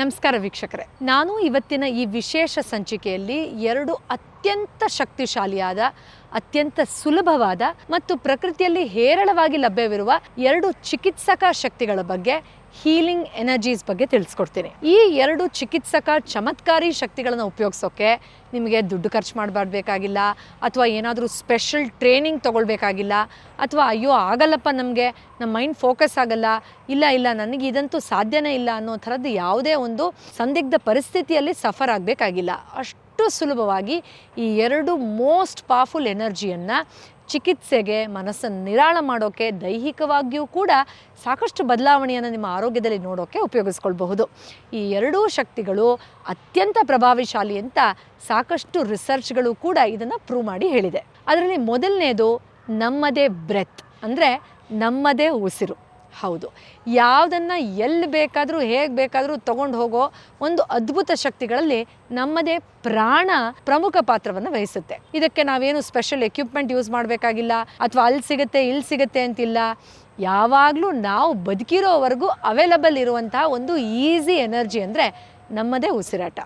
ನಮಸ್ಕಾರ ವೀಕ್ಷಕರೇ. ನಾನು ಇವತ್ತಿನ ಈ ವಿಶೇಷ ಸಂಚಿಕೆಯಲ್ಲಿ ಎರಡು ಅತ್ಯಂತ ಶಕ್ತಿಶಾಲಿಯಾದ, ಅತ್ಯಂತ ಸುಲಭವಾದ ಮತ್ತು ಪ್ರಕೃತಿಯಲ್ಲಿ ಹೇರಳವಾಗಿ ಲಭ್ಯವಿರುವ ಎರಡು ಚಿಕಿತ್ಸಕ ಶಕ್ತಿಗಳ ಬಗ್ಗೆ ಹೀಲಿಂಗ್ ಎನರ್ಜೀಸ್ ಬಗ್ಗೆ ತಿಳಿಸ್ಕೊಡ್ತೀನಿ. ಈ ಎರಡು ಚಿಕಿತ್ಸಕ ಚಮತ್ಕಾರಿ ಶಕ್ತಿಗಳನ್ನು ಉಪಯೋಗಿಸೋಕೆ ನಿಮಗೆ ದುಡ್ಡು ಖರ್ಚು ಮಾಡಬಾರ್ಬೇಕಾಗಿಲ್ಲ, ಅಥವಾ ಏನಾದರೂ ಸ್ಪೆಷಲ್ ಟ್ರೈನಿಂಗ್ ತೊಗೊಳ್ಬೇಕಾಗಿಲ್ಲ, ಅಥವಾ ಅಯ್ಯೋ ಆಗಲ್ಲಪ್ಪ ನಮಗೆ ನಮ್ಮ ಮೈಂಡ್ ಫೋಕಸ್ ಆಗಲ್ಲ, ಇಲ್ಲ ಇಲ್ಲ, ನನಗೆ ಇದಂತೂ ಸಾಧ್ಯನೇ ಇಲ್ಲ ಅನ್ನೋ ಥರದ್ದು ಯಾವುದೇ ಒಂದು ಸಂದಿಗ್ಧ ಪರಿಸ್ಥಿತಿಯಲ್ಲಿ ಸಫರ್ ಆಗಬೇಕಾಗಿಲ್ಲ. ಅಷ್ಟು ಸುಲಭವಾಗಿ ಈ ಎರಡು ಮೋಸ್ಟ್ ಪವರ್ಫುಲ್ ಎನರ್ಜಿಯನ್ನು ಚಿಕಿತ್ಸೆಗೆ ಮನಸ್ಸನ್ನು ನಿರಾಳ ಮಾಡೋಕ್ಕೆ ದೈಹಿಕವಾಗಿಯೂ ಕೂಡ ಸಾಕಷ್ಟು ಬದಲಾವಣೆಯನ್ನು ನಿಮ್ಮ ಆರೋಗ್ಯದಲ್ಲಿ ನೋಡೋಕ್ಕೆ ಉಪಯೋಗಿಸ್ಕೊಳ್ಬಹುದು. ಈ ಎರಡೂ ಶಕ್ತಿಗಳು ಅತ್ಯಂತ ಪ್ರಭಾವಿಶಾಲಿ ಅಂತ ಸಾಕಷ್ಟು ರಿಸರ್ಚ್ಗಳು ಕೂಡ ಇದನ್ನು ಪ್ರೂವ್ ಮಾಡಿ ಹೇಳಿದೆ. ಅದರಲ್ಲಿ ಮೊದಲನೇದು ನಮ್ಮದೇ ಬ್ರೆತ್ ಅಂದರೆ ನಮ್ಮದೇ ಉಸಿರು. ಹೌದು. ಯಾವುದನ್ನು ಎಲ್ಲಿ ಬೇಕಾದರೂ, ಹೇಗೆ ಬೇಕಾದರೂ ತಗೊಂಡು ಹೋಗೋ ಒಂದು ಅದ್ಭುತ ಶಕ್ತಿಗಳಲ್ಲಿ ನಮ್ಮದೇ ಪ್ರಾಣ ಪ್ರಮುಖ ಪಾತ್ರವನ್ನು ವಹಿಸುತ್ತೆ. ಇದಕ್ಕೆ ನಾವೇನು ಸ್ಪೆಷಲ್ ಎಕ್ವಿಪ್ಮೆಂಟ್ ಯೂಸ್ ಮಾಡಬೇಕಾಗಿಲ್ಲ, ಅಥವಾ ಅಲ್ಲಿ ಸಿಗುತ್ತೆ ಇಲ್ಲಿ ಸಿಗುತ್ತೆ ಅಂತಿಲ್ಲ. ಯಾವಾಗಲೂ ನಾವು ಬದುಕಿರೋವರೆಗೂ ಅವೈಲಬಲ್ ಇರುವಂತಹ ಒಂದು ಈಸಿ ಎನರ್ಜಿ ಅಂದರೆ ನಮ್ಮದೇ ಉಸಿರಾಟ.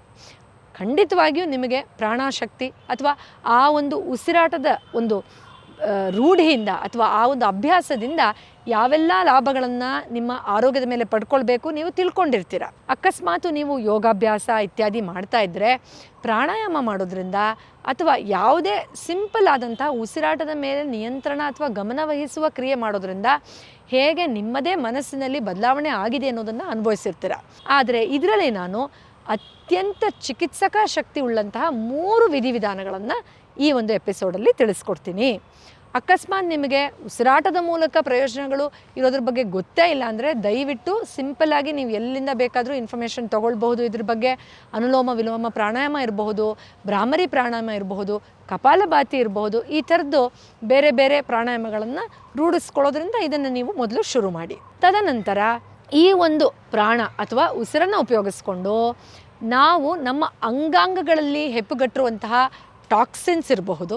ಖಂಡಿತವಾಗಿಯೂ ನಿಮಗೆ ಪ್ರಾಣಶಕ್ತಿ ಅಥವಾ ಆ ಒಂದು ಉಸಿರಾಟದ ಒಂದು ರೂಢಿಯಿಂದ ಅಥವಾ ಆ ಒಂದು ಅಭ್ಯಾಸದಿಂದ ಯಾವೆಲ್ಲ ಲಾಭಗಳನ್ನು ನಿಮ್ಮ ಆರೋಗ್ಯದ ಮೇಲೆ ಪಡ್ಕೊಳ್ಬೇಕು ನೀವು ತಿಳ್ಕೊಂಡಿರ್ತೀರ. ಅಕಸ್ಮಾತು ನೀವು ಯೋಗಾಭ್ಯಾಸ ಇತ್ಯಾದಿ ಮಾಡ್ತಾ ಇದ್ದರೆ ಪ್ರಾಣಾಯಾಮ ಮಾಡೋದ್ರಿಂದ ಅಥವಾ ಯಾವುದೇ ಸಿಂಪಲ್ ಆದಂಥ ಉಸಿರಾಟದ ಮೇಲೆ ನಿಯಂತ್ರಣ ಅಥವಾ ಗಮನವಹಿಸುವ ಕ್ರಿಯೆ ಮಾಡೋದ್ರಿಂದ ಹೇಗೆ ನಿಮ್ಮದೇ ಮನಸ್ಸಿನಲ್ಲಿ ಬದಲಾವಣೆ ಆಗಿದೆ ಅನ್ನೋದನ್ನು ಅನುಭವಿಸಿರ್ತೀರ. ಆದರೆ ಇದರಲ್ಲಿ ನಾನು ಅತ್ಯಂತ ಚಿಕಿತ್ಸಕ ಶಕ್ತಿ ಉಳ್ಳಂತಹ ಮೂರು ವಿಧಿವಿಧಾನಗಳನ್ನು ಈ ಒಂದು ಎಪಿಸೋಡಲ್ಲಿ ತಿಳಿಸ್ಕೊಡ್ತೀನಿ. ಅಕಸ್ಮಾತ್ ನಿಮಗೆ ಉಸಿರಾಟದ ಮೂಲಕ ಪ್ರಯೋಜನಗಳು ಇರೋದ್ರ ಬಗ್ಗೆ ಗೊತ್ತೇ ಇಲ್ಲ ಅಂದರೆ ದಯವಿಟ್ಟು ಸಿಂಪಲ್ಲಾಗಿ ನೀವು ಎಲ್ಲಿಂದ ಬೇಕಾದರೂ ಇನ್ಫಾರ್ಮೇಷನ್ ತೊಗೊಳ್ಬಹುದು ಇದ್ರ ಬಗ್ಗೆ. ಅನುಲೋಮ ವಿಲೋಮ ಪ್ರಾಣಾಯಾಮ ಇರಬಹುದು, ಭ್ರಾಮರಿ ಪ್ರಾಣಾಯಾಮ ಇರಬಹುದು ಕಪಾಲಭಾತಿ ಇರಬಹುದು, ಈ ಥರದ್ದು ಬೇರೆ ಬೇರೆ ಪ್ರಾಣಾಯಾಮಗಳನ್ನು ರೂಢಿಸ್ಕೊಳ್ಳೋದ್ರಿಂದ ಇದನ್ನು ನೀವು ಮೊದಲು ಶುರು ಮಾಡಿ. ತದನಂತರ ಈ ಒಂದು ಪ್ರಾಣ ಅಥವಾ ಉಸಿರನ್ನು ಉಪಯೋಗಿಸ್ಕೊಂಡು ನಾವು ನಮ್ಮ ಅಂಗಾಂಗಗಳಲ್ಲಿ ಹೆಪ್ಪುಗಟ್ಟಿರುವಂತಹ ಟಾಕ್ಸಿನ್ಸ್ ಇರಬಹುದು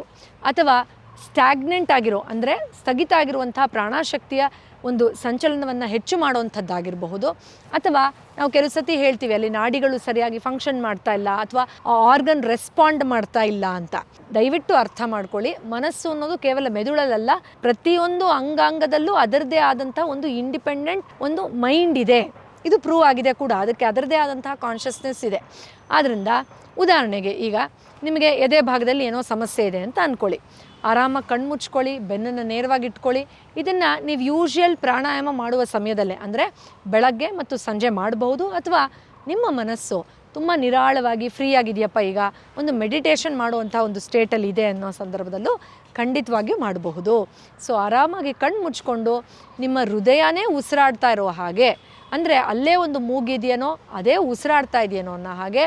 ಅಥವಾ ಸ್ಟ್ಯಾಗ್ನೆಂಟ್ ಆಗಿರೋ, ಅಂದರೆ ಸ್ಥಗಿತ ಆಗಿರುವಂತಹ ಪ್ರಾಣಶಕ್ತಿಯ ಒಂದು ಸಂಚಲನವನ್ನು ಹೆಚ್ಚು ಮಾಡುವಂಥದ್ದಾಗಿರಬಹುದು. ಅಥವಾ ನಾವು ಕೆಲವು ಸತಿ ಹೇಳ್ತೀವಿ, ಅಲ್ಲಿ ನಾಡಿಗಳು ಸರಿಯಾಗಿ ಫಂಕ್ಷನ್ ಮಾಡ್ತಾ ಇಲ್ಲ ಅಥವಾ ಆ ಆರ್ಗನ್ ರೆಸ್ಪಾಂಡ್ ಮಾಡ್ತಾ ಇಲ್ಲ ಅಂತ. ದಯವಿಟ್ಟು ಅರ್ಥ ಮಾಡ್ಕೊಳ್ಳಿ. ಮನಸ್ಸು ಅನ್ನೋದು ಕೇವಲ ಮೆದುಳಲ್ಲ ಪ್ರತಿಯೊಂದು ಅಂಗಾಂಗದಲ್ಲೂ ಅದರದೇ ಆದಂಥ ಒಂದು ಇಂಡಿಪೆಂಡೆಂಟ್ ಒಂದು ಮೈಂಡ್ ಇದೆ. ಇದು ಪ್ರೂವ್ ಆಗಿದೆ ಕೂಡ. ಅದಕ್ಕೆ ಅದರದೇ ಆದಂತಹ ಕಾನ್ಷಿಯಸ್ನೆಸ್ ಇದೆ. ಆದ್ದರಿಂದ ಉದಾಹರಣೆಗೆ ಈಗ ನಿಮಗೆ ಎದೆ ಭಾಗದಲ್ಲಿ ಏನೋ ಸಮಸ್ಯೆ ಇದೆ ಅಂತ ಅಂದ್ಕೊಳ್ಳಿ ಆರಾಮಾಗಿ ಕಣ್ಮುಚ್ಕೊಳ್ಳಿ ಬೆನ್ನನ್ನು ನೇರವಾಗಿ ಇಟ್ಕೊಳ್ಳಿ. ಇದನ್ನು ನೀವು ಯೂಶುವಲ್ ಪ್ರಾಣಾಯಾಮ ಮಾಡುವ ಸಮಯದಲ್ಲೇ, ಅಂದರೆ ಬೆಳಗ್ಗೆ ಮತ್ತು ಸಂಜೆ ಮಾಡಬಹುದು ಅಥವಾ ನಿಮ್ಮ ಮನಸ್ಸು ತುಂಬ ನಿರಾಳವಾಗಿ ಫ್ರೀ ಆಗಿದೆಯಪ್ಪ ಈಗ, ಒಂದು ಮೆಡಿಟೇಷನ್ ಮಾಡುವಂಥ ಒಂದು ಸ್ಟೇಟಲ್ಲಿ ಇದೆ ಅನ್ನೋ ಸಂದರ್ಭದಲ್ಲೂ ಖಂಡಿತವಾಗಿಯೂ ಮಾಡಬಹುದು. ಸೊ ಆರಾಮಾಗಿ ಕಣ್ಣು ಮುಚ್ಕೊಂಡು ನಿಮ್ಮ ಹೃದಯನೇ ಉಸಿರಾಡ್ತಾ ಇರೋ ಹಾಗೆ ಅಂದರೆ ಅಲ್ಲೇ ಒಂದು ಮೂಗಿದೆಯೇನೋ, ಅದೇ ಉಸಿರಾಡ್ತಾ ಇದೆಯೇನೋ ಅನ್ನೋ ಹಾಗೆ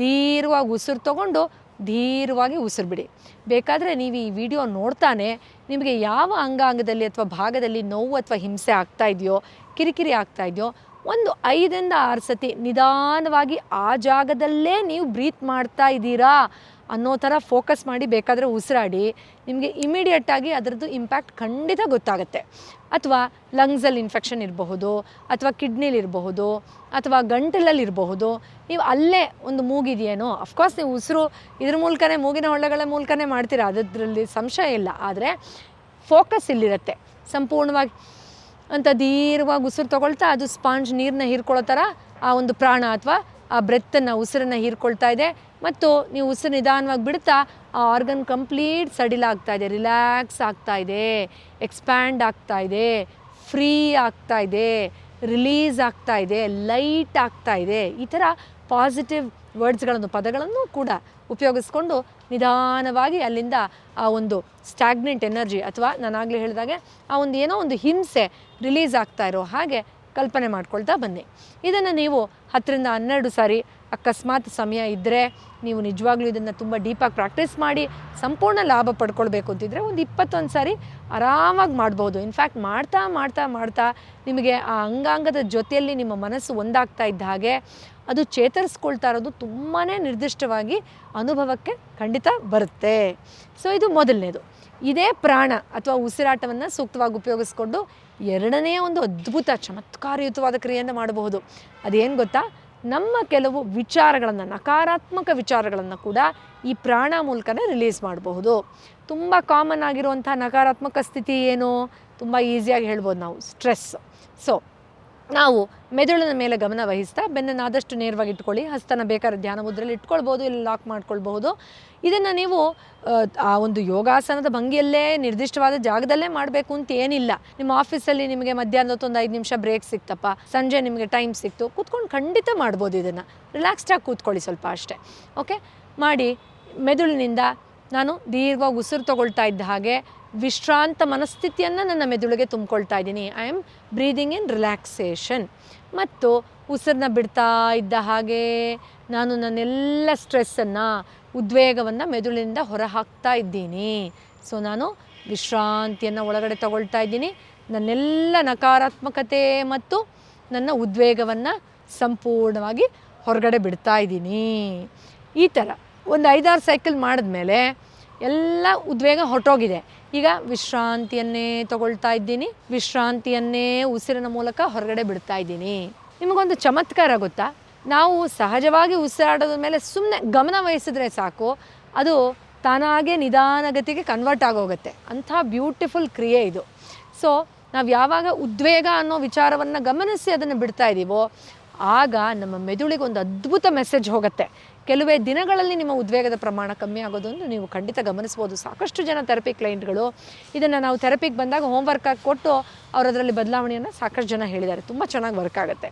ಧೀರವಾಗಿ ಉಸಿರು ತಗೊಂಡು ಧೀರವಾಗಿ ಉಸಿರು ಬಿಡಿ ಬೇಕಾದರೆ ನೀವು ಈ ವಿಡಿಯೋ ನೋಡ್ತಾನೆ, ನಿಮಗೆ ಯಾವ ಅಂಗಾಂಗದಲ್ಲಿ ಅಥವಾ ಭಾಗದಲ್ಲಿ ನೋವು ಅಥವಾ ಹಿಂಸೆ ಆಗ್ತಾ ಇದೆಯೋ, ಕಿರಿಕಿರಿ ಆಗ್ತಾ ಇದೆಯೋ, ಒಂದು ಐದರಿಂದ ಆರು ಸತಿ ನಿಧಾನವಾಗಿ ಆ ಜಾಗದಲ್ಲೇ ನೀವು ಬ್ರೀತ್ ಮಾಡ್ತಾ ಇದ್ದೀರಾ. ಅನ್ನೋ ಥರ ಫೋಕಸ್ ಮಾಡಿ ಬೇಕಾದರೆ ಉಸಿರಾಡಿ, ನಿಮಗೆ ಇಮಿಡಿಯೇಟಾಗಿ ಅದರದ್ದು ಇಂಪ್ಯಾಕ್ಟ್ ಖಂಡಿತ ಗೊತ್ತಾಗುತ್ತೆ. ಅಥವಾ ಲಂಗ್ಸಲ್ಲಿ ಇನ್ಫೆಕ್ಷನ್ ಇರಬಹುದು, ಅಥವಾ ಕಿಡ್ನಿಲಿ ಇರಬಹುದು, ಅಥವಾ ಗಂಟಲಲ್ಲಿ ಇರಬಹುದು, ನೀವು ಅಲ್ಲೇ ಒಂದು ಮೂಗಿದೆಯೇನೋ ಅಫ್ಕೋರ್ಸ್ ನೀವು ಉಸಿರು ಇದ್ರ ಮೂಲಕನೇ, ಮೂಗಿನ ಹೊಳ್ಳೆಗಳ ಮೂಲಕನೇ ಮಾಡ್ತೀರಾ, ಅದರಲ್ಲಿ ಸಂಶಯ ಇಲ್ಲ. ಆದರೆ ಫೋಕಸ್ ಇಲ್ಲಿರುತ್ತೆ. ಸಂಪೂರ್ಣವಾಗಿ ಅಂತ ದೀರ್ಘವಾಗಿ ಉಸಿರು ತಗೊಳ್ತಾ ಅದು ಸ್ಪಾಂಜ್ ನೀರನ್ನ ಹೀರ್ಕೊಳ್ಳೋ ಥರ ಆ ಒಂದು ಪ್ರಾಣ ಅಥವಾ ಆ ಬ್ರೆತ್ತನ್ನು ಉಸಿರನ್ನು ಹೀರ್ಕೊಳ್ತಾ ಇದೆ. ಮತ್ತು ನೀವು ಉಸಿರು ನಿಧಾನವಾಗಿ ಬಿಡ್ತಾ, ಆ ಆರ್ಗನ್ ಕಂಪ್ಲೀಟ್ ಸಡಿಲ ಆಗ್ತಾ ಇದೆ ರಿಲ್ಯಾಕ್ಸ್ ಆಗ್ತಾ ಇದೆ ಎಕ್ಸ್ಪ್ಯಾಂಡ್ ಆಗ್ತಾ ಇದೆ ಫ್ರೀ ಆಗ್ತಾ ಇದೆ ರಿಲೀಸ್ ಆಗ್ತಾ ಇದೆ ಲೈಟ್ ಆಗ್ತಾ ಇದೆ. ಈ ಥರ ಪಾಸಿಟಿವ್ ವರ್ಡ್ಸ್ಗಳನ್ನು ಪದಗಳನ್ನು ಕೂಡ ಉಪಯೋಗಿಸ್ಕೊಂಡು ನಿಧಾನವಾಗಿ ಅಲ್ಲಿಂದ ಆ ಒಂದು ಸ್ಟ್ಯಾಗ್ನೆಂಟ್ ಎನರ್ಜಿ ಅಥವಾ ನಾನಾಗಲೇ ಹೇಳಿದಾಗೆ ಆ ಒಂದು ಏನೋ ಒಂದು ಹಿಂಸೆ ರಿಲೀಸ್ ಆಗ್ತಾ ಇರೋ ಹಾಗೆ ಕಲ್ಪನೆ ಮಾಡ್ಕೊಳ್ತಾ ಬನ್ನಿ. ಇದನ್ನು ನೀವು ಹತ್ತರಿಂದ ಹನ್ನೆರಡು ಸಾರಿ ಅಕಸ್ಮಾತ್ ಸಮಯ ಇದ್ದರೆ ನೀವು ನಿಜವಾಗ್ಲೂ ಇದನ್ನು ತುಂಬ ಡೀಪಾಗಿ ಪ್ರಾಕ್ಟೀಸ್ ಮಾಡಿ ಸಂಪೂರ್ಣ ಲಾಭ ಪಡ್ಕೊಳ್ಬೇಕು ಅಂತಿದ್ರೆ ಒಂದು ಇಪ್ಪತ್ತೊಂದು ಸಾರಿ ಆರಾಮಾಗಿ ಮಾಡ್ಬೋದು. ಇನ್ಫ್ಯಾಕ್ಟ್ ಮಾಡ್ತಾ ಮಾಡ್ತಾ ಮಾಡ್ತಾ ನಿಮಗೆ ಆ ಅಂಗಾಂಗದ ಜೊತೆಯಲ್ಲಿ ನಿಮ್ಮ ಮನಸ್ಸು ಒಂದಾಗ್ತಾ ಇದ್ದ ಹಾಗೆ ಅದು ಚೇತರಿಸ್ಕೊಳ್ತಾ ಇರೋದು ತುಂಬಾ ನಿರ್ದಿಷ್ಟವಾಗಿ ಅನುಭವಕ್ಕೆ ಖಂಡಿತ ಬರುತ್ತೆ. ಸೊ ಇದು ಮೊದಲನೇದು. ಇದೇ ಪ್ರಾಣ ಅಥವಾ ಉಸಿರಾಟವನ್ನು ಸೂಕ್ತವಾಗಿ ಉಪಯೋಗಿಸ್ಕೊಂಡು ಎರಡನೇ ಒಂದು ಅದ್ಭುತ, ಚಮತ್ಕಾರಯುತವಾದ ಕ್ರಿಯೆಯನ್ನು ಮಾಡಬಹುದು. ಅದೇನು ಗೊತ್ತಾ? ನಮ್ಮ ಕೆಲವು ವಿಚಾರಗಳನ್ನು, ನಕಾರಾತ್ಮಕ ವಿಚಾರಗಳನ್ನು ಕೂಡ ಈ ಪ್ರಾಣ ಮೂಲಕನೇ ರಿಲೀಸ್ ಮಾಡಬಹುದು. ತುಂಬ ಕಾಮನ್ ಆಗಿರುವಂಥ ನಕಾರಾತ್ಮಕ ಸ್ಥಿತಿ ಏನು? ತುಂಬ ಈಸಿಯಾಗಿ ಹೇಳ್ಬೋದು ನಾವು ಸ್ಟ್ರೆಸ್ ಸೊ ನಾವು ಮೆದುಳಿನ ಮೇಲೆ ಗಮನ ವಹಿಸ್ತಾ ಬೆನ್ನನ್ನು ಆದಷ್ಟು ನೇರವಾಗಿ ಇಟ್ಕೊಳ್ಳಿ. ಹಸ್ತನ ಬೇಕಾದ್ರೆ ಧ್ಯಾನ ಮುದ್ರೆಯಲ್ಲಿ ಇಟ್ಕೊಳ್ಬೋದು ಇಲ್ಲಿ ಲಾಕ್ ಮಾಡ್ಕೊಳ್ಬಹುದು. ಇದನ್ನು ನೀವು ಆ, ಒಂದು ಯೋಗಾಸನದ ಭಂಗಿಯಲ್ಲೇ ನಿರ್ದಿಷ್ಟವಾದ ಜಾಗದಲ್ಲೇ ಮಾಡಬೇಕು ಅಂತ ಏನಿಲ್ಲ. ನಿಮ್ಮ ಆಫೀಸಲ್ಲಿ ನಿಮಗೆ ಮಧ್ಯಾಹ್ನದ ಹೊತ್ತು ಒಂದು ಐದು ನಿಮಿಷ ಬ್ರೇಕ್ ಸಿಕ್ತಪ್ಪ ಸಂಜೆ ನಿಮಗೆ ಟೈಮ್ ಸಿಕ್ತು ಕೂತ್ಕೊಂಡು ಖಂಡಿತ ಮಾಡ್ಬೋದು ಇದನ್ನು. ರಿಲ್ಯಾಕ್ಸ್ಡಾಗಿ ಕೂತ್ಕೊಳ್ಳಿ ಸ್ವಲ್ಪ ಅಷ್ಟೇ. ಓಕೆ? ಮಾಡಿ ಮೆದುಳಿನಿಂದ ನಾನು ದೀರ್ಘವಾಗಿ ಉಸಿರು ತಗೊಳ್ತಾ ಇದ್ದ ಹಾಗೆ ವಿಶ್ರಾಂತ ಮನಸ್ಥಿತಿಯನ್ನು ನನ್ನ ಮೆದುಳಿಗೆ ತುಂಬಿಕೊಳ್ತಾ ಇದ್ದೀನಿ. I am breathing in relaxation ಮತ್ತು ಉಸಿರನ್ನ ಬಿಡ್ತಾ ಇದ್ದ ಹಾಗೆ ನಾನು ನನ್ನೆಲ್ಲ ಸ್ಟ್ರೆಸ್ಸನ್ನು, ಉದ್ವೇಗವನ್ನು ಮೆದುಳಿನಿಂದ ಹೊರ ಹಾಕ್ತಾ ಇದ್ದೀನಿ. ಸೊ ನಾನು ವಿಶ್ರಾಂತಿಯನ್ನು ಒಳಗಡೆ ತಗೊಳ್ತಾ ಇದ್ದೀನಿ. ನನ್ನೆಲ್ಲ ನಕಾರಾತ್ಮಕತೆ ಮತ್ತು ನನ್ನ ಉದ್ವೇಗವನ್ನು ಸಂಪೂರ್ಣವಾಗಿ ಹೊರಗಡೆ ಬಿಡ್ತಾ ಇದ್ದೀನಿ. ಈ ಥರ ಒಂದು ಐದಾರು ಸೈಕಲ್ ಮಾಡಿದ್ಮೇಲೆ ಎಲ್ಲ ಉದ್ವೇಗ ಹೊರಟೋಗಿದೆ. ಈಗ ವಿಶ್ರಾಂತಿಯನ್ನೇ ತಗೊಳ್ತಾ ಇದ್ದೀನಿ. ವಿಶ್ರಾಂತಿಯನ್ನೇ ಉಸಿರಿನ ಮೂಲಕ ಹೊರಗಡೆ ಬಿಡ್ತಾ ಇದ್ದೀನಿ. ನಿಮಗೊಂದು ಚಮತ್ಕಾರ ಗೊತ್ತಾ? ನಾವು ಸಹಜವಾಗಿ ಉಸಿರಾಡೋದ್ರ ಮೇಲೆ ಸುಮ್ಮನೆ ಗಮನ ವಹಿಸಿದ್ರೆ ಸಾಕು. ಅದು ತಾನಾಗೆ ನಿಧಾನಗತಿಗೆ ಕನ್ವರ್ಟ್ ಆಗೋಗುತ್ತೆ. ಅಂಥ ಬ್ಯೂಟಿಫುಲ್ ಕ್ರಿಯೆ ಇದು. ಸೊ ನಾವು ಯಾವಾಗ ಉದ್ವೇಗ ಅನ್ನೋ ವಿಚಾರವನ್ನು ಗಮನಿಸಿ ಅದನ್ನು ಬಿಡ್ತಾ ಇದ್ದೀವೋ ಆಗ ನಮ್ಮ ಮೆದುಳಿಗೆ ಒಂದು ಅದ್ಭುತ ಮೆಸೇಜ್ ಹೋಗುತ್ತೆ. ಕೆಲವೇ ದಿನಗಳಲ್ಲಿ ನಿಮ್ಮ ಉದ್ವೇಗದ ಪ್ರಮಾಣ ಕಮ್ಮಿ ಆಗೋದನ್ನು ನೀವು ಖಂಡಿತ ಗಮನಿಸ್ಬೋದು. ಸಾಕಷ್ಟು ಜನ ಥೆರಪಿ ಕ್ಲೈಂಟ್ಗಳು ಇದನ್ನು ನಾವು ಥೆರಪಿಗೆ ಬಂದಾಗ ಹೋಮ್ವರ್ಕ್ ಆಗಿ ಕೊಟ್ಟು ಅವರು ಅದರಲ್ಲಿ ಬದಲಾವಣೆಯನ್ನು ಸಾಕಷ್ಟು ಜನ ಹೇಳಿದ್ದಾರೆ. ತುಂಬ ಚೆನ್ನಾಗಿ ವರ್ಕ್ ಆಗುತ್ತೆ.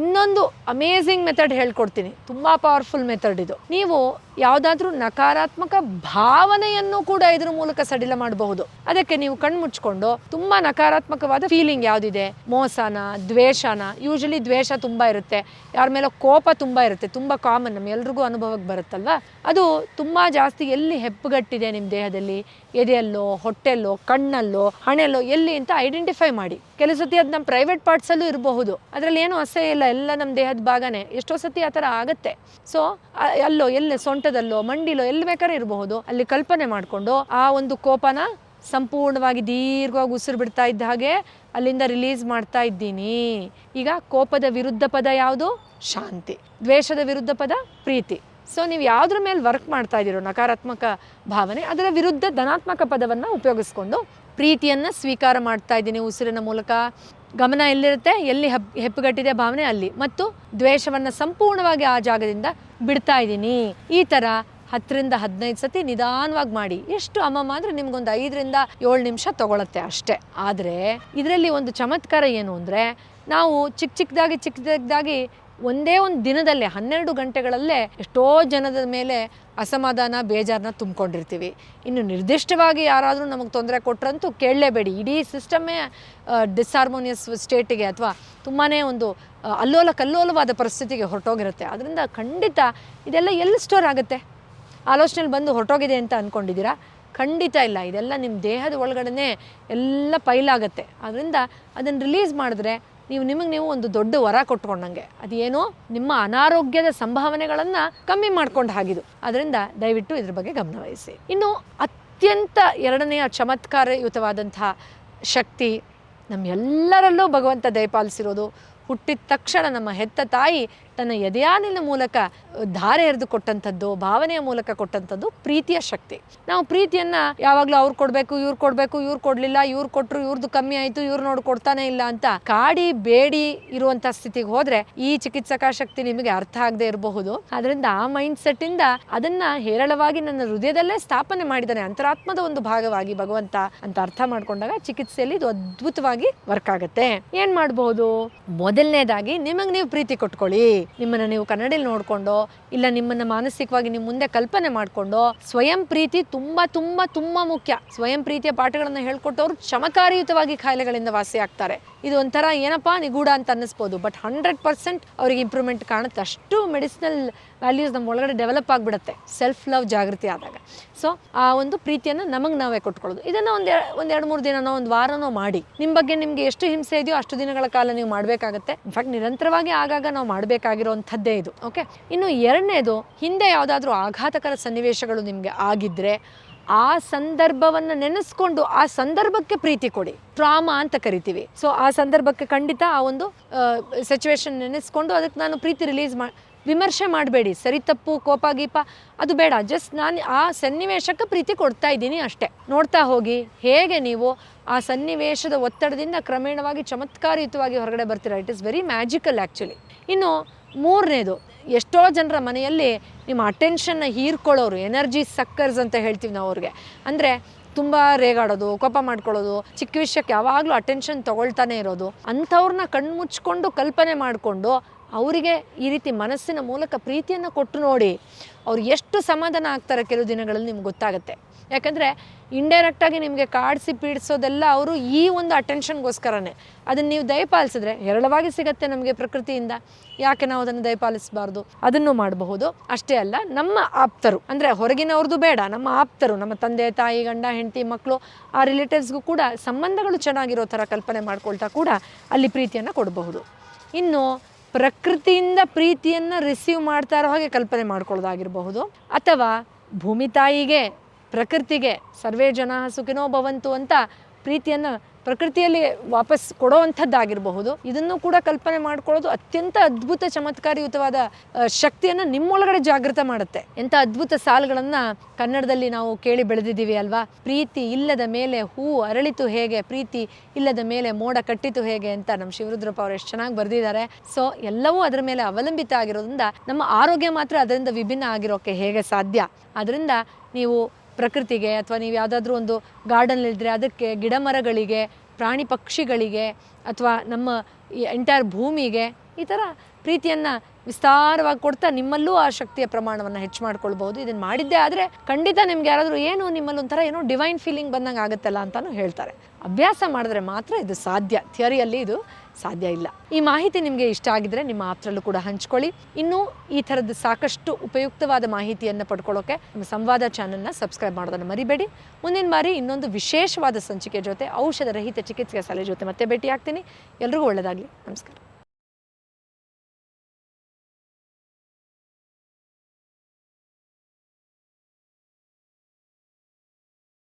ಇನ್ನೊಂದು ಅಮೇಝಿಂಗ್ ಮೆಥಡ್ ಹೇಳ್ಕೊಡ್ತೀನಿ. ತುಂಬ ಪವರ್ಫುಲ್ ಮೆಥಡ್ ಇದು. ನೀವು ಯಾವುದಾದ್ರೂ ನಕಾರಾತ್ಮಕ ಭಾವನೆಯನ್ನು ಕೂಡ ಇದ್ರ ಮೂಲಕ ಸಡಿಲ ಮಾಡಬಹುದು. ಅದಕ್ಕೆ ನೀವು ಕಣ್ಣು ಮುಚ್ಕೊಂಡು ತುಂಬ ನಕಾರಾತ್ಮಕವಾದ ಫೀಲಿಂಗ್ ಯಾವುದಿದೆ? ಮೋಸನ, ದ್ವೇಷನ ಯೂಶಲಿ ದ್ವೇಷ ತುಂಬಾ ಇರುತ್ತೆ. ಯಾರ ಮೇಲೆ ಕೋಪ ತುಂಬಾ ಇರುತ್ತೆ. ತುಂಬಾ ಕಾಮನ್ ನಮ್ಮ ಎಲ್ರಿಗೂ ಅನುಭವಕ್ಕೆ ಬರುತ್ತಲ್ವಾ? ಅದು ತುಂಬಾ ಜಾಸ್ತಿ ಎಲ್ಲಿ ಹೆಪ್ಪುಗಟ್ಟಿದೆ ನಿಮ್ಮ ದೇಹದಲ್ಲಿ? ಎದೆಯಲ್ಲೋ, ಹೊಟ್ಟೆಲ್ಲೋ, ಕಣ್ಣಲ್ಲೋ, ಹಣೆಲ್ಲೋ, ಎಲ್ಲಿ ಅಂತ ಐಡೆಂಟಿಫೈ ಮಾಡಿ. ಕೆಲವು ಸತಿ ಅದು ನಮ್ಮ ಪ್ರೈವೇಟ್ ಪಾರ್ಟ್ಸಲ್ಲೂ ಇರಬಹುದು. ಅದರಲ್ಲಿ ಏನು ಅಸಹ್ಯ ಇಲ್ಲ. ಎಲ್ಲ ನಮ್ಮ ದೇಹದ ಭಾಗನೇ. ಎಷ್ಟೋ ಸತಿ ಆ ಥರ ಆಗುತ್ತೆ. ಸೊ ಅಲ್ಲೋ, ಎಲ್ಲಿ ಸೊಂಟದಲ್ಲೋ ಮಂಡಿಲೋ, ಎಲ್ಲಿ ಬೇಕಾದ್ರೆ ಇರಬಹುದು. ಅಲ್ಲಿ ಕಲ್ಪನೆ ಮಾಡಿಕೊಂಡು ಆ ಒಂದು ಕೋಪನ ಸಂಪೂರ್ಣವಾಗಿ ದೀರ್ಘವಾಗಿ ಉಸಿರು ಬಿಡ್ತಾ ಇದ್ದ ಹಾಗೆ ಅಲ್ಲಿಂದ ರಿಲೀಸ್ ಮಾಡ್ತಾ ಇದ್ದೀನಿ. ಈಗ ಕೋಪದ ವಿರುದ್ಧ ಪದ ಯಾವುದು? ಶಾಂತಿ. ದ್ವೇಷದ ವಿರುದ್ಧ ಪದ ಪ್ರೀತಿ. ಸೊ ನೀವು ಯಾವುದ್ರ ಮೇಲೆ ವರ್ಕ್ ಮಾಡ್ತಾ ಇದ್ದೀರೋ, ನಕಾರಾತ್ಮಕ ಭಾವನೆ, ಅದರ ವಿರುದ್ಧ ಧನಾತ್ಮಕ ಪದವನ್ನು ಉಪಯೋಗಿಸ್ಕೊಂಡು ಪ್ರೀತಿಯನ್ನು ಸ್ವೀಕಾರ ಮಾಡ್ತಾ ಇದ್ದೀನಿ ಉಸಿರಿನ ಮೂಲಕ. ಗಮನ ಎಲ್ಲಿರುತ್ತೆ? ಎಲ್ಲಿ ಹೆಪ್, ಹೆಪ್ಪುಗಟ್ಟಿದೆ ಭಾವನೆ? ಅಲ್ಲಿ. ಮತ್ತು ದ್ವೇಷವನ್ನು ಸಂಪೂರ್ಣವಾಗಿ ಆ ಜಾಗದಿಂದ ಬಿಡ್ತಾ ಇದ್ದೀನಿ. ಈ ಥರ ಹತ್ತರಿಂದ ಹದಿನೈದು ಸತಿ ನಿಧಾನವಾಗಿ ಮಾಡಿ. ಎಷ್ಟು ಅಮ್ಮಮ್ಮ ಅಂದರೆ ನಿಮ್ಗೊಂದು ಐದರಿಂದ ಏಳು ನಿಮಿಷ ತಗೊಳತ್ತೆ ಅಷ್ಟೇ. ಆದರೆ ಇದರಲ್ಲಿ ಒಂದು ಚಮತ್ಕಾರ ಏನು ಅಂದರೆ ನಾವು ಚಿಕ್ಕ ಚಿಕ್ಕದಾಗಿ ಚಿಕ್ಕದಾಗಿ ಒಂದೇ ಒಂದು ದಿನದಲ್ಲೇ, ಹನ್ನೆರಡು ಗಂಟೆಗಳಲ್ಲೇ ಎಷ್ಟೋ ಜನದ ಮೇಲೆ ಅಸಮಾಧಾನ ಬೇಜಾರನ್ನ ತುಂಬಿಕೊಂಡಿರ್ತೀವಿ. ಇನ್ನು ನಿರ್ದಿಷ್ಟವಾಗಿ ಯಾರಾದರೂ ನಮಗೆ ತೊಂದರೆ ಕೊಟ್ರಂತೂ ಕೇಳಲೇಬೇಡಿ. ಇಡೀ ಸಿಸ್ಟಮೇ ಡಿಸ್ಹಾರ್ಮೋನಿಯಸ್ ಸ್ಟೇಟಿಗೆ ಅಥವಾ ತುಂಬಾ ಒಂದು ಅಲ್ಲೋಲ ಕಲ್ಲೋಲವಾದ ಪರಿಸ್ಥಿತಿಗೆ ಹೊರಟೋಗಿರುತ್ತೆ. ಅದರಿಂದ ಖಂಡಿತ ಇದೆಲ್ಲ ಎಲ್ಲಿ ಸ್ಟೋರ್ ಆಗುತ್ತೆ? ಆಲೋಚನೆಯಲ್ಲಿ ಬಂದು ಹೊರಟೋಗಿದೆ ಅಂತ ಅಂದ್ಕೊಂಡಿದ್ದೀರಾ ಖಂಡಿತ ಇಲ್ಲ. ಇದೆಲ್ಲ ನಿಮ್ಮ ದೇಹದ ಒಳಗಡೆ ಎಲ್ಲ ಪೈಲಾಗತ್ತೆ ಅದರಿಂದ ಅದನ್ನು ರಿಲೀಸ್ ಮಾಡಿದ್ರೆ ನೀವು ನಿಮಗೆ ನೀವು ಒಂದು ದೊಡ್ಡ ವರ ಕೊಟ್ಕೊಂಡಂಗೆ ಅದೇನೋ ನಿಮ್ಮ ಅನಾರೋಗ್ಯದ ಸಂಭಾವನೆಗಳನ್ನು ಕಮ್ಮಿ ಮಾಡ್ಕೊಂಡು ಹಾಗಿದು ಅದರಿಂದ ದಯವಿಟ್ಟು ಇದ್ರ ಬಗ್ಗೆ ಗಮನ ವಹಿಸಿ. ಇನ್ನು ಅತ್ಯಂತ ಎರಡನೆಯ ಚಮತ್ಕಾರಯುತವಾದಂತಹ ಶಕ್ತಿ ನಮ್ಮೆಲ್ಲರಲ್ಲೂ ಭಗವಂತ ದಯಪಾಲಿಸಿರೋದು ಹುಟ್ಟಿದ ತಕ್ಷಣ ನಮ್ಮ ಹೆತ್ತ ತಾಯಿ ತನ್ನ ಎದೆಯಾನಿನ ಮೂಲಕ ಧಾರೆ ಎರೆದು ಕೊಟ್ಟಂಥದ್ದು, ಭಾವನೆಯ ಮೂಲಕ ಕೊಟ್ಟಂಥದ್ದು ಪ್ರೀತಿಯ ಶಕ್ತಿ. ನಾವು ಪ್ರೀತಿಯನ್ನು ಯಾವಾಗಲೂ ಅವ್ರು ಕೊಡಬೇಕು, ಇವ್ರು ಕೊಡಬೇಕು, ಇವ್ರು ಕೊಡಲಿಲ್ಲ, ಇವ್ರು ಕೊಟ್ಟರು ಇವ್ರದ್ದು ಕಮ್ಮಿ ಆಯಿತು, ಇವ್ರು ನೋಡಿ ಕೊಡ್ತಾನೆ ಇಲ್ಲ ಅಂತ ಕಾಡಿ ಬೇಡಿ ಇರುವಂಥ ಸ್ಥಿತಿಗೆ ಹೋದರೆ ಈ ಚಿಕಿತ್ಸಕ ಶಕ್ತಿ ನಿಮಗೆ ಅರ್ಥ ಆಗದೆ ಇರಬಹುದು. ಅದರಿಂದ ಆ ಮೈಂಡ್ ಸೆಟ್ಟಿಂದ ಅದನ್ನು ಹೇರಳವಾಗಿ ನನ್ನ ಹೃದಯದಲ್ಲೇ ಸ್ಥಾಪನೆ ಮಾಡಿದ್ದಾನೆ, ಅಂತರಾತ್ಮದ ಒಂದು ಭಾಗವಾಗಿ ಭಗವಂತ ಅಂತ ಅರ್ಥ ಮಾಡ್ಕೊಂಡಾಗ ಚಿಕಿತ್ಸೆಯಲ್ಲಿ ಇದು ಅದ್ಭುತವಾಗಿ ವರ್ಕ್ ಆಗುತ್ತೆ. ಏನು ಮಾಡಬಹುದು ಮೊದಲನೇದಾಗಿ ನಿಮಗೆ ನೀವು ಪ್ರೀತಿ ಕೊಟ್ಕೊಳ್ಳಿ. ನಿಮ್ಮನ್ನು ನೀವು ಕನ್ನಡಿಲಿ ನೋಡಿಕೊಂಡು, ಇಲ್ಲ ನಿಮ್ಮನ್ನು ಮಾನಸಿಕವಾಗಿ ನಿಮ್ಮ ಮುಂದೆ ಕಲ್ಪನೆ ಮಾಡಿಕೊಂಡು, ಸ್ವಯಂ ಪ್ರೀತಿ ತುಂಬ ತುಂಬ ತುಂಬ ಮುಖ್ಯ. ಸ್ವಯಂ ಪ್ರೀತಿಯ ಪಾಠಗಳನ್ನು ಹೇಳ್ಕೊಟ್ಟವರು ಚಮಕಾರಿಯುತವಾಗಿ ಕಾಯಿಲೆಗಳಿಂದ ವಾಸಿ ಆಗ್ತಾರೆ. ಇದು ಒಂಥರ ಏನಪ್ಪ ನಿಗೂಢ ಅಂತ ಅನ್ನಿಸ್ಬೋದು. ಬಟ್ ಹಂಡ್ರೆಡ್ ಪರ್ಸೆಂಟ್ ಅವ್ರಿಗೆ ಇಂಪ್ರೂವ್ಮೆಂಟ್ ಕಾಣುತ್ತೆ. ಅಷ್ಟು ಮೆಡಿಸಿನಲ್ ವ್ಯಾಲ್ಯೂಸ್ ನಮ್ಮ ಒಳಗಡೆ ಡೆವಲಪ್ ಆಗಿಬಿಡುತ್ತೆ. ಸೆಲ್ಫ್ ಲವ್ ಜಾಗೃತಿ ಆದಾಗ. ಸೊ ಆ ಒಂದು ಪ್ರೀತಿಯನ್ನು ನಮಗೆ ನಾವೇ ಕೊಟ್ಕೊಳ್ಳೋದು. ಇದನ್ನು ಒಂದು ಒಂದು ಎರಡು ಮೂರು ದಿನನೋ, ಒಂದು ವಾರನೋ ಮಾಡಿ. ನಿಮ್ಮ ಬಗ್ಗೆ ನಿಮಗೆ ಎಷ್ಟು ಹಿಂಸೆ ಇದೆಯೋ ಅಷ್ಟು ದಿನಗಳ ಕಾಲ ನೀವು ಮಾಡಬೇಕಾಗತ್ತೆ. ಇನ್ಫ್ಯಾಕ್ಟ್ ನಿರಂತರವಾಗಿ ಆಗಾಗ ನಾವು ಮಾಡಬೇಕಾಗಿರೋವಂಥದ್ದೇ ಇದು. ಓಕೆ ಇನ್ನು ಎರಡನೇದು, ಹಿಂದೆ ಯಾವುದಾದ್ರೂ ಆಘಾತಕರ ಸನ್ನಿವೇಶಗಳು ನಿಮಗೆ ಆಗಿದ್ದರೆ ಆ ಸಂದರ್ಭವನ್ನು ನೆನೆಸ್ಕೊಂಡು ಆ ಸಂದರ್ಭಕ್ಕೆ ಪ್ರೀತಿ ಕೊಡಿ. ಟ್ರಾಮಾ ಅಂತ ಕರಿತೀವಿ. ಸೊ ಆ ಸಂದರ್ಭಕ್ಕೆ ಖಂಡಿತ ಆ ಒಂದು ಸಿಚುವೇಶನ್ ನೆನೆಸ್ಕೊಂಡು ಅದಕ್ಕೆ ನಾನು ಪ್ರೀತಿ ರಿಲೀಸ್ ಮಾ, ವಿಮರ್ಶೆ ಮಾಡಬೇಡಿ. ಸರಿ ತಪ್ಪು, ಕೋಪ, ಗೀಪ, ಅದು ಬೇಡ. ಜಸ್ಟ್ ನಾನು ಆ ಸನ್ನಿವೇಶಕ್ಕೆ ಪ್ರೀತಿ ಕೊಡ್ತಾ ಇದ್ದೀನಿ ಅಷ್ಟೇ. ನೋಡ್ತಾ ಹೋಗಿ, ಹೇಗೆ ನೀವು ಆ ಸನ್ನಿವೇಶದ ಒತ್ತಡದಿಂದ ಕ್ರಮೇಣವಾಗಿ ಚಮತ್ಕಾರಯುತವಾಗಿ ಹೊರಗಡೆ ಬರ್ತೀರ? It is very magical actually ಇನ್ನು ಮೂರನೇದು, ಎಷ್ಟೋ ಜನರ ಮನೆಯಲ್ಲಿ ನಿಮ್ಮ ಅಟೆನ್ಷನ್ನ ಹೀರ್ಕೊಳ್ಳೋರು ಎನರ್ಜಿ ಸಕ್ಕರ್ಸ್ ಅಂತ ಹೇಳ್ತೀವಿ ನಾವು ಅವ್ರಿಗೆ. ಅಂದರೆ ತುಂಬ ರೇಗಾಡೋದು, ಕೋಪ ಮಾಡ್ಕೊಳ್ಳೋದು, ಚಿಕ್ಕ ವಿಷಯಕ್ಕೆ ಯಾವಾಗಲೂ ಅಟೆನ್ಷನ್ ತೊಗೊಳ್ತಾನೆ ಇರೋದು ಅಂಥವ್ರನ್ನ ಕಣ್ಮುಚ್ಕೊಂಡು ಕಲ್ಪನೆ ಮಾಡಿಕೊಂಡು ಅವರಿಗೆ ಈ ರೀತಿ ಮನಸ್ಸಿನ ಮೂಲಕ ಪ್ರೀತಿಯನ್ನು ಕೊಟ್ಟು ನೋಡಿ ಅವ್ರು ಎಷ್ಟು ಸಮಾಧಾನ ಆಗ್ತಾರೆ ಕೆಲವು ದಿನಗಳಲ್ಲಿ ನಿಮ್ಗೆ ಗೊತ್ತಾಗುತ್ತೆ. ಯಾಕಂದರೆ ಇಂಡೈರೆಕ್ಟಾಗಿ ನಿಮಗೆ ಕಾಡಿಸಿ ಪೀಡಿಸೋದೆಲ್ಲ ಅವರು ಈ ಒಂದು ಅಟೆನ್ಷನ್ಗೋಸ್ಕರನೇ ಅದನ್ನು ನೀವು ದಯಪಾಲಿಸಿದ್ರೆ ಹೇರಳವಾಗಿ ಸಿಗತ್ತೆ ನಮಗೆ ಪ್ರಕೃತಿಯಿಂದ. ಯಾಕೆ ನಾವು ಅದನ್ನು ದಯಪಾಲಿಸಬಾರ್ದು? ಅದನ್ನು ಮಾಡಬಹುದು. ಅಷ್ಟೇ ಅಲ್ಲ, ನಮ್ಮ ಆಪ್ತರು, ಅಂದರೆ ಹೊರಗಿನವ್ರದ್ದು ಬೇಡ, ನಮ್ಮ ಆಪ್ತರು, ನಮ್ಮ ತಂದೆ, ತಾಯಿ, ಗಂಡ, ಹೆಂಡತಿ ಮಕ್ಕಳು ಆ ರಿಲೇಟಿವ್ಸ್ಗೂ ಕೂಡ ಸಂಬಂಧಗಳು ಚೆನ್ನಾಗಿರೋ ಥರ ಕಲ್ಪನೆ ಮಾಡ್ಕೊಳ್ತಾ ಕೂಡ ಅಲ್ಲಿ ಪ್ರೀತಿಯನ್ನು ಕೊಡಬಹುದು. ಇನ್ನು ಪ್ರಕೃತಿಯಿಂದ ಪ್ರೀತಿಯನ್ನು ರಿಸೀವ್ ಮಾಡ್ತಾ ಇರೋ ಹಾಗೆ ಕಲ್ಪನೆ ಮಾಡ್ಕೊಳ್ಳೋದಾಗಿರಬಹುದು. ಅಥವಾ ಭೂಮಿ ತಾಯಿಗೆ, ಪ್ರಕೃತಿಗೆ, ಸರ್ವೇ ಜನ ಸುಖಿನೋ ಭವಂತು ಅಂತ ಪ್ರೀತಿಯನ್ನು ಪ್ರಕೃತಿಯಲ್ಲಿ ವಾಪಸ್ ಕೊಡೋವಂಥದ್ದಾಗಿರಬಹುದು. ಇದನ್ನು ಕೂಡ ಕಲ್ಪನೆ ಮಾಡ್ಕೊಳ್ಳೋದು ಅತ್ಯಂತ ಅದ್ಭುತ ಚಮತ್ಕಾರಯುತವಾದ ಶಕ್ತಿಯನ್ನು ನಿಮ್ಮೊಳಗಡೆ ಜಾಗೃತ ಮಾಡುತ್ತೆ. ಎಂಥ ಅದ್ಭುತ ಸಾಲುಗಳನ್ನು ಕನ್ನಡದಲ್ಲಿ ನಾವು ಕೇಳಿ ಬೆಳೆದಿದ್ದೀವಿ ಅಲ್ವಾ? ಪ್ರೀತಿ ಇಲ್ಲದ ಮೇಲೆ ಹೂ ಅರಳಿತು ಹೇಗೆ? ಪ್ರೀತಿ ಇಲ್ಲದ ಮೇಲೆ ಮೋಡ ಕಟ್ಟಿತು ಹೇಗೆ? ಅಂತ ನಮ್ಮ ಶಿವರುದ್ರಪ್ಪ ಅವರು ಎಷ್ಟು ಚೆನ್ನಾಗಿ ಬರೆದಿದ್ದಾರೆ. ಸೊ, ಎಲ್ಲವೂ ಅದರ ಮೇಲೆ ಅವಲಂಬಿತ ಆಗಿರೋದ್ರಿಂದ ನಮ್ಮ ಆರೋಗ್ಯ ಮಾತ್ರ ಅದರಿಂದ ವಿಭಿನ್ನ ಆಗಿರೋಕ್ಕೆ ಹೇಗೆ ಸಾಧ್ಯ? ಅದರಿಂದ ನೀವು ಪ್ರಕೃತಿಗೆ ಅಥವಾ ನೀವು ಯಾವುದಾದ್ರೂ ಒಂದು ಗಾರ್ಡನ್ ಇದ್ದರೆ ಅದಕ್ಕೆ ಗಿಡ ಮರಗಳಿಗೆ ಪ್ರಾಣಿ ಪಕ್ಷಿಗಳಿಗೆ ಅಥವಾ ನಮ್ಮ ಈ ಎಂಟೈರ್ ಭೂಮಿಗೆ ಈ ಥರ ಪ್ರೀತಿಯನ್ನು ವಿಸ್ತಾರವಾಗಿ ಕೊಡ್ತಾ ನಿಮ್ಮಲ್ಲೂ ಆ ಶಕ್ತಿಯ ಪ್ರಮಾಣವನ್ನು ಹೆಚ್ಚು ಮಾಡ್ಕೊಳ್ಬೋದು ಇದನ್ನು ಮಾಡಿದ್ದೇ ಆದರೆ ಖಂಡಿತ ನಿಮ್ಗೆ ಯಾರಾದರೂ ಏನು ನಿಮ್ಮಲ್ಲಿ ಒಂಥರ ಏನೋ ಡಿವೈನ್ ಫೀಲಿಂಗ್ ಬಂದಂಗೆ ಆಗುತ್ತಲ್ಲ ಅಂತಲೂ ಹೇಳ್ತಾರೆ. ಅಭ್ಯಾಸ ಮಾಡಿದ್ರೆ ಮಾತ್ರ ಇದು ಸಾಧ್ಯ. ಥಿಯರಿಯಲ್ಲಿ ಇದು ಸಾಧ್ಯ ಇಲ್ಲ. ಈ ಮಾಹಿತಿ ನಿಮಗೆ ಇಷ್ಟ ಆಗಿದ್ರೆ ನಿಮ್ಮ ಆಪ್ತರಲ್ಲೂ ಕೂಡ ಹಂಚ್ಕೊಳ್ಳಿ. ಇನ್ನೂ ಈ ಥರದ್ದು ಸಾಕಷ್ಟು ಉಪಯುಕ್ತವಾದ ಮಾಹಿತಿಯನ್ನು ಪಡ್ಕೊಳ್ಳೋಕೆ ನಮ್ಮ ಸಂವಾದ ಚಾನಲ್ನ ಸಬ್ಸ್ಕ್ರೈಬ್ ಮಾಡೋದನ್ನು ಮರಿಬೇಡಿ. ಮುಂದಿನ ಬಾರಿ ಇನ್ನೊಂದು ವಿಶೇಷವಾದ ಸಂಚಿಕೆ ಜೊತೆ ಔಷಧ ರಹಿತ ಚಿಕಿತ್ಸೆ ಸಲಹೆ ಜೊತೆ ಮತ್ತೆ ಭೇಟಿ ಆಗ್ತೀನಿ ಎಲ್ರಿಗೂ ಒಳ್ಳೆಯದಾಗಲಿ ನಮಸ್ಕಾರ.